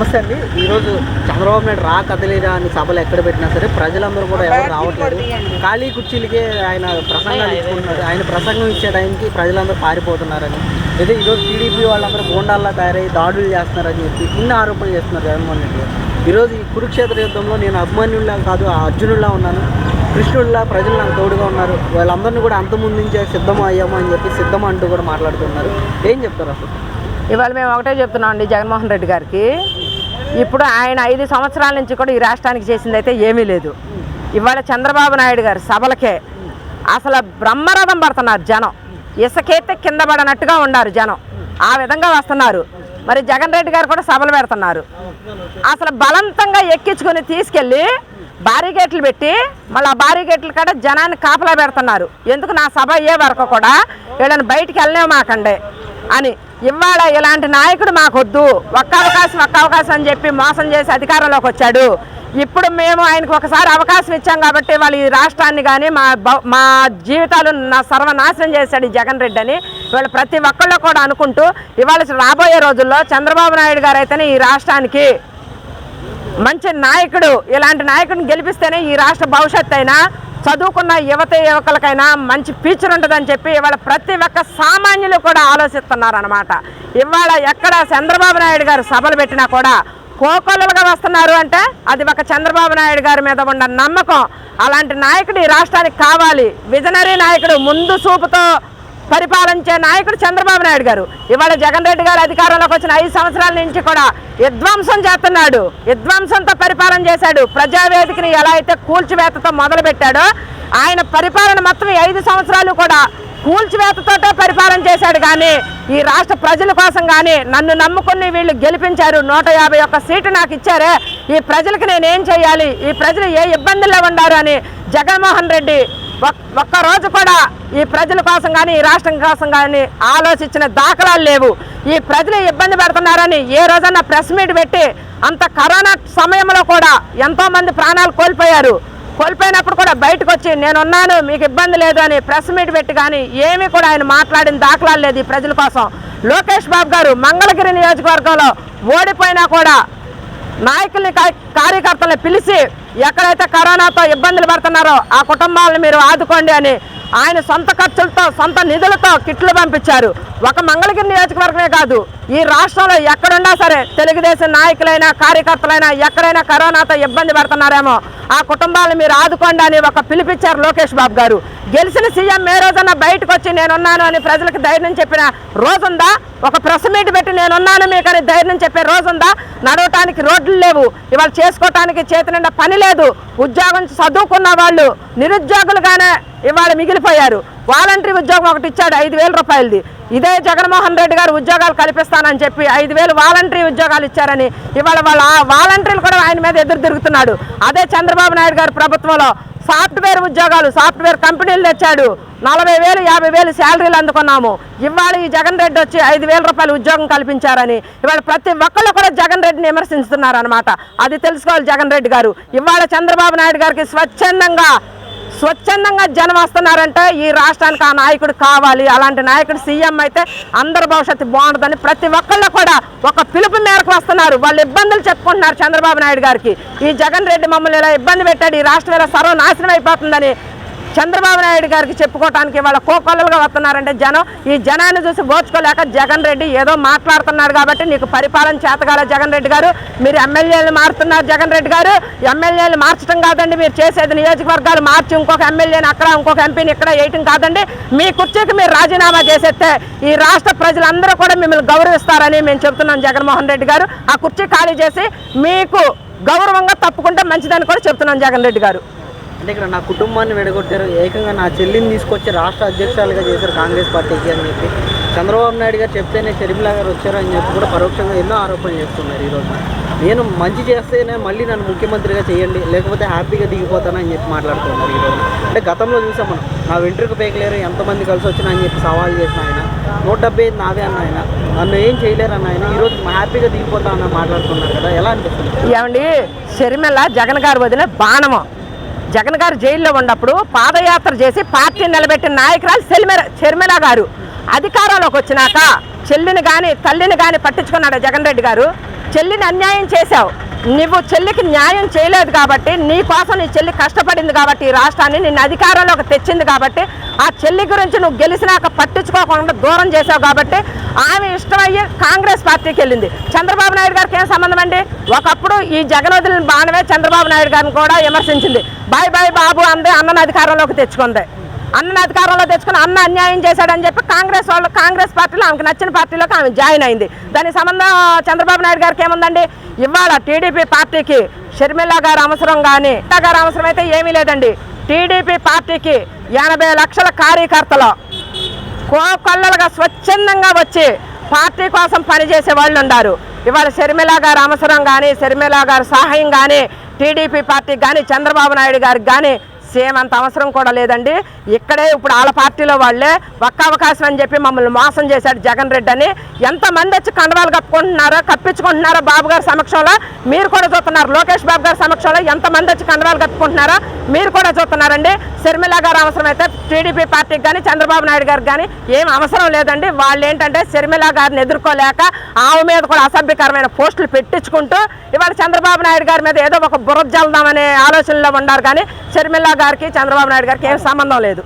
నమస్తే అండి. ఈరోజు చంద్రబాబు నాయుడు రా కదలిరా అని సభలు ఎక్కడ పెట్టినా సరే ప్రజలందరూ కూడా ఎవరు రావట్లేదు. ఖాళీ కుర్చీలకే ఆయన ప్రసంగాలు ఇచ్చుకుంటున్నారు. ఆయన ప్రసంగం ఇచ్చే టైంకి ప్రజలందరూ పారిపోతున్నారని. అయితే ఈరోజు టీడీపీ వాళ్ళందరూ గోండాల్లా తయారై దాడులు చేస్తున్నారని చెప్పి ఇన్ని ఆరోపణలు చేస్తున్నారు జగన్మోహన్ రెడ్డి గారు. ఈరోజు ఈ కురుక్షేత్ర యుద్ధంలో నేను అభిమన్యుల్లా కాదు ఆ అర్జునుల్లా ఉన్నాను. కృష్ణుల్లా ప్రజలు నాకు తోడుగా ఉన్నారు. వాళ్ళందరినీ కూడా అంతముందించే సిద్ధం అయ్యాము అని చెప్పి సిద్ధం అంటూ కూడా మాట్లాడుతున్నారు. ఏం చెప్తారు అసలు? ఇవాళ మేము ఒకటే చెప్తున్నాం అండి జగన్మోహన్ రెడ్డి గారికి. ఇప్పుడు ఆయన ఐదు సంవత్సరాల నుంచి కూడా ఈ రాష్ట్రానికి చేసింది అయితే ఏమీ లేదు. ఇవాళ చంద్రబాబు నాయుడు గారు సభలకే అసలు బ్రహ్మరథం పడుతున్నారు జనం. ఇసుకైతే కింద పడనట్టుగా ఉన్నారు జనం. ఆ విధంగా వస్తున్నారు. మరి జగన్ రెడ్డి గారు కూడా సభలు పెడుతున్నారు. అసలు బలవంతంగా ఎక్కించుకొని తీసుకెళ్ళి బారీగేట్లు పెట్టి మళ్ళీ ఆ బారీగేట్ల కాడ జనాన్ని కాపలా పెడుతున్నారు. ఎందుకు నా సభ అయ్యే వరకు కూడా వీళ్ళని బయటికి వెళ్ళలేమాకండి అని. ఇవాళ ఇలాంటి నాయకుడు మాకొద్దు. ఒక్క అవకాశం ఒక్క అవకాశం అని చెప్పి మోసం చేసి అధికారంలోకి వచ్చాడు. ఇప్పుడు మేము ఆయనకు ఒకసారి అవకాశం ఇచ్చాం కాబట్టి వాళ్ళు ఈ రాష్ట్రాన్ని కానీ మా మా జీవితాలు నా సర్వనాశనం చేశాడు ఈ జగన్ రెడ్డి అని ఇవాళ ప్రతి ఒక్కళ్ళు కూడా అనుకుంటూ ఇవాళ రాబోయే రోజుల్లో చంద్రబాబు నాయుడు గారు అయితేనే ఈ రాష్ట్రానికి మంచి నాయకుడు. ఇలాంటి నాయకుడిని గెలిపిస్తేనే ఈ రాష్ట్ర భవిష్యత్తు అయినా చదువుకున్న యువత యువకులకైనా మంచి ఫ్యూచర్ ఉంటుందని చెప్పి ఇవాళ ప్రతి ఒక్క సామాన్యులు కూడా ఆలోచిస్తున్నారు అనమాట ఇవాళ ఎక్కడ చంద్రబాబు నాయుడు గారు సభలు పెట్టినా కూడా కోకొల్లలుగా వస్తున్నారు అంటే అది ఒక చంద్రబాబు నాయుడు గారి మీద ఉన్న నమ్మకం. అలాంటి నాయకుడు ఈ రాష్ట్రానికి కావాలి. విజనరీ నాయకుడు ముందు చూపుతో పరిపాలించే నాయకుడు చంద్రబాబు నాయుడు గారు. ఇవాళ జగన్ రెడ్డి గారు అధికారంలోకి వచ్చిన ఐదు సంవత్సరాల నుంచి కూడా విధ్వంసం చేస్తున్నాడు. విధ్వంసంతో పరిపాలన చేశాడు. ప్రజావేదికని ఎలా అయితే కూల్చివేతతో మొదలుపెట్టాడో ఆయన పరిపాలన మొత్తం ఐదు సంవత్సరాలు కూడా కూల్చివేతతోటే పరిపాలన చేశాడు. కానీ ఈ రాష్ట్ర ప్రజల కోసం కానీ నన్ను నమ్ముకుని వీళ్ళు గెలిపించారు. నూట యాభై ఒక్క సీటు నాకు ఇచ్చారే. ఈ ప్రజలకు నేనేం చేయాలి? ఈ ప్రజలు ఏ ఇబ్బందుల్లో ఉండారు అని జగన్మోహన్ రెడ్డి ఒక్- ఒక్క రోజు కూడా ఈ ప్రజల కోసం కానీ ఈ రాష్ట్రం కోసం కానీ ఆలోచించిన దాఖలాలు లేవు. ఈ ప్రజలు ఇబ్బంది పెడుతున్నారని ఏ రోజన్నా ప్రెస్ మీట్ పెట్టి అంత కరోనా సమయంలో కూడా ఎంతో మంది ప్రాణాలు కోల్పోయారు. కోల్పోయినప్పుడు కూడా బయటకు వచ్చి నేనున్నాను మీకు ఇబ్బంది లేదు అని ప్రెస్ మీట్ పెట్టి కానీ ఏమీ కూడా ఆయన మాట్లాడిన దాఖలాలు లేదు ఈ ప్రజల కోసం. లోకేష్ బాబు గారు మంగళగిరి నియోజకవర్గంలో ఓడిపోయినా కూడా నాయకుల్ని కా- కార్యకర్తల్ని పిలిచి ఎక్కడైతే కరోనాతో ఇబ్బందులు పడుతున్నారో ఆ కుటుంబాలను మీరు ఆదుకోండి అని ఆయన సొంత ఖర్చులతో సొంత నిధులతో కిట్లు పంపించారు. ఒక మంగళగిరి నియోజకవర్గమే కాదు ఈ రాష్ట్రంలో ఎక్కడున్నా సరే తెలుగుదేశం నాయకులైనా కార్యకర్తలైనా ఎక్కడైనా కరోనాతో ఇబ్బంది పడుతున్నారేమో. ఆ కుటుంబాలను మీరు ఆదుకోండి అని ఒక పిలిపించారు లోకేష్ బాబు గారు. గెలిచిన సీఎం ఏ రోజున బయటకు వచ్చి నేనున్నాను అని ప్రజలకు ధైర్యం చెప్పిన రోజుందా? ఒక ప్రెస్ మీట్ పెట్టి నేనున్నాను మీకు అని ధైర్యం చెప్పే రోజుందా? నడవటానికి రోడ్లు లేవు. ఇవాళ చేసుకోవటానికి చేతి నిండా పని లేదు. ఉద్యోగం చదువుకున్న వాళ్ళు నిరుద్యోగులుగానే ఇవాళ మిగిలిపోయారు. వాలంటరీ ఉద్యోగం ఒకటి ఇచ్చాడు ఐదు వేల రూపాయలది. ఇదే జగన్మోహన్ రెడ్డి గారు ఉద్యోగాలు కల్పిస్తానని చెప్పి ఐదు వేలు వాలంటరీ ఉద్యోగాలు ఇచ్చారని ఇవాళ వాళ్ళ వాలంటరీలు వాలంటీర్లు కూడా ఆయన మీద ఎదురు తిరుగుతున్నాడు. అదే చంద్రబాబు నాయుడు గారు ప్రభుత్వంలో సాఫ్ట్వేర్ ఉద్యోగాలు సాఫ్ట్వేర్ కంపెనీలు తెచ్చాడు. నలభై వేలు యాభై వేలు శాలరీలు అందుకున్నాము. ఇవాళ ఈ జగన్ రెడ్డి వచ్చి ఐదు వేల రూపాయలు ఉద్యోగం కల్పించారని. ఇవాళ ప్రతి ఒక్కళ్ళు కూడా జగన్ రెడ్డిని విమర్శిస్తున్నారు అనమాట అది తెలుసుకోవాలి జగన్ రెడ్డి గారు. ఇవాళ చంద్రబాబు నాయుడు గారికి స్వచ్ఛందంగా స్వచ్ఛందంగా జనం వస్తున్నారంటే ఈ రాష్ట్రానికి ఆ నాయకుడు కావాలి. అలాంటి నాయకుడు సీఎం అయితే అందరి భవిష్యత్తు బాగుంటుందని ప్రతి ఒక్కళ్ళు కూడా ఒక పిలుపు మేరకు వస్తున్నారు. వాళ్ళు ఇబ్బందులు చెప్పుకుంటున్నారు చంద్రబాబు నాయుడు గారికి. ఈ జగన్ రెడ్డి మమ్మల్ని ఇలా ఇబ్బంది పెట్టాడు. ఈ రాష్ట్రం ఇలా సర్వనాశనం అయిపోతుందని చంద్రబాబు నాయుడు గారికి చెప్పుకోవటానికి వాళ్ళ కోకొల్లలుగా వస్తున్నారంటే జనం. ఈ జనాన్ని చూసి ఓర్చుకోలేక జగన్ రెడ్డి ఏదో మాట్లాడుతున్నాడు కాబట్టి నీకు పరిపాలన చేతగాల జగన్ రెడ్డి గారు. మీరు ఎమ్మెల్యేలు మారుతున్నారు జగన్ రెడ్డి గారు. ఎమ్మెల్యేలు మార్చడం కాదండి మీరు చేసేది నియోజకవర్గాలు మార్చి ఇంకొక ఎమ్మెల్యేని అక్కడ ఇంకొక ఎంపీని ఇక్కడ వేయటం కాదండి. మీ కుర్చీకి మీరు రాజీనామా చేసేస్తే ఈ రాష్ట్ర ప్రజలందరూ కూడా మిమ్మల్ని గౌరవిస్తారని మేము చెప్తున్నాం జగన్మోహన్ రెడ్డి గారు. ఆ కుర్చీ ఖాళీ చేసి మీకు గౌరవంగా తప్పుకుంటే మంచిదని కూడా చెప్తున్నాం జగన్ రెడ్డి గారు. అంటే ఇక్కడ నా కుటుంబాన్ని విడగొట్టారు. ఏకంగా నా చెల్లిని తీసుకొచ్చి రాష్ట్ర అధ్యక్షురాలుగా చేశారు కాంగ్రెస్ పార్టీకి అని చెప్పి. చంద్రబాబు నాయుడు గారు చెప్తేనే షర్మిలా గారు వచ్చారు అని చెప్పి కూడా పరోక్షంగా ఎన్నో ఆరోపణలు చేస్తున్నారు ఈరోజు నేను మంచి చేస్తేనే మళ్ళీ నన్ను ముఖ్యమంత్రిగా చేయండి లేకపోతే హ్యాపీగా దిగిపోతానని చెప్పి మాట్లాడుతున్నారు ఈరోజు అంటే గతంలో చూసాం మనం నా వెంట్రుక పేకలేరు ఎంతమంది కలిసి వచ్చినా అని చెప్పి సవాల్ చేసిన ఆయన నూట డెబ్బై ఐదు నాదే అన్న ఆయన నన్ను ఏం చేయలేరన్న ఆయన ఈరోజు హ్యాపీగా దిగిపోతా అన్న మాట్లాడుతున్నారు కదా ఎలా అనిపిస్తుంది? ఏమండి షర్మిల జగన్ గారు వదిలే బాణము. జగన్ గారు జైల్లో ఉన్నప్పుడు పాదయాత్ర చేసి పార్టీ నిలబెట్టిన నాయకురాలు షర్మిల షర్మిల గారు అధికారంలోకి వచ్చినాక చెల్లిని కానీ తల్లిని కానీ పట్టించుకున్నాడు జగన్ రెడ్డి గారు. చెల్లిని అన్యాయం చేశావు. నువ్వు చెల్లికి న్యాయం చేయలేదు కాబట్టి నీ కోసం నీ చెల్లి కష్టపడింది కాబట్టి ఈ రాష్ట్రాన్ని నిన్ను అధికారంలోకి తెచ్చింది కాబట్టి ఆ చెల్లి గురించి నువ్వు గెలిచినాక పట్టించుకోకుండా దూరం చేసావు కాబట్టి ఆమె ఇష్టమయ్యి కాంగ్రెస్ పార్టీకి వెళ్ళింది. చంద్రబాబు నాయుడు గారికి ఏం సంబంధం అండి? ఒకప్పుడు ఈ జగన్ వదిలిన బాణమే చంద్రబాబు నాయుడు గారిని కూడా విమర్శించింది. బాయ్ బాయ్ బాబు అందే అన్నను అధికారంలోకి తెచ్చుకుంది. అన్న అధికారంలో తెచ్చుకుని అన్న అన్యాయం చేశాడని చెప్పి కాంగ్రెస్ వాళ్ళు కాంగ్రెస్ పార్టీలో ఆమెకు నచ్చిన పార్టీలోకి ఆమె జాయిన్ అయింది. దాని సంబంధం చంద్రబాబు నాయుడు గారికి ఏముందండి? ఇవాళ టీడీపీ పార్టీకి షర్మిల గారు అవసరం కానీ గారు అవసరం అయితే ఏమీ లేదండి. టీడీపీ పార్టీకి ఎనభై లక్షల కార్యకర్తలు కోకొల్లలుగా స్వచ్ఛందంగా వచ్చి పార్టీ కోసం పనిచేసే వాళ్ళు ఉన్నారు. ఇవాళ షర్మిల గారు అవసరం కానీ షర్మిల గారు సహాయం కానీ టీడీపీ పార్టీకి కానీ చంద్రబాబు నాయుడు గారికి కానీ సేమ్ అంత అవసరం కూడా లేదండి. ఇక్కడే ఇప్పుడు వాళ్ళ పార్టీలో వాళ్ళే ఒక్క అవకాశం అని చెప్పి మమ్మల్ని మోసం చేశాడు జగన్ రెడ్డి అని. ఎంతమంది వచ్చి కండవాలు కప్పుకుంటున్నారో కప్పించుకుంటున్నారో బాబు గారి సమక్షంలో మీరు కూడా చూస్తున్నారు. లోకేష్ బాబు గారి సమక్షంలో ఎంతమంది వచ్చి కండవాలు కప్పుకుంటున్నారో మీరు కూడా చూస్తున్నారండి. షర్మిల గారు అవసరం అయితే టీడీపీ పార్టీకి కానీ చంద్రబాబు నాయుడు గారికి కానీ ఏం అవసరం లేదండి. వాళ్ళు ఏంటంటే షర్మిల గారిని ఎదుర్కోలేక ఆమె మీద కూడా అసభ్యకరమైన పోస్టులు పెట్టించుకుంటూ ఇవాళ చంద్రబాబు నాయుడు గారి మీద ఏదో ఒక బురద జల్దామనే ఆలోచనలో ఉన్నారు. కానీ షర్మిల గారికి చంద్రబాబు నాయుడు గారికి ఏం సంబంధం లేదు.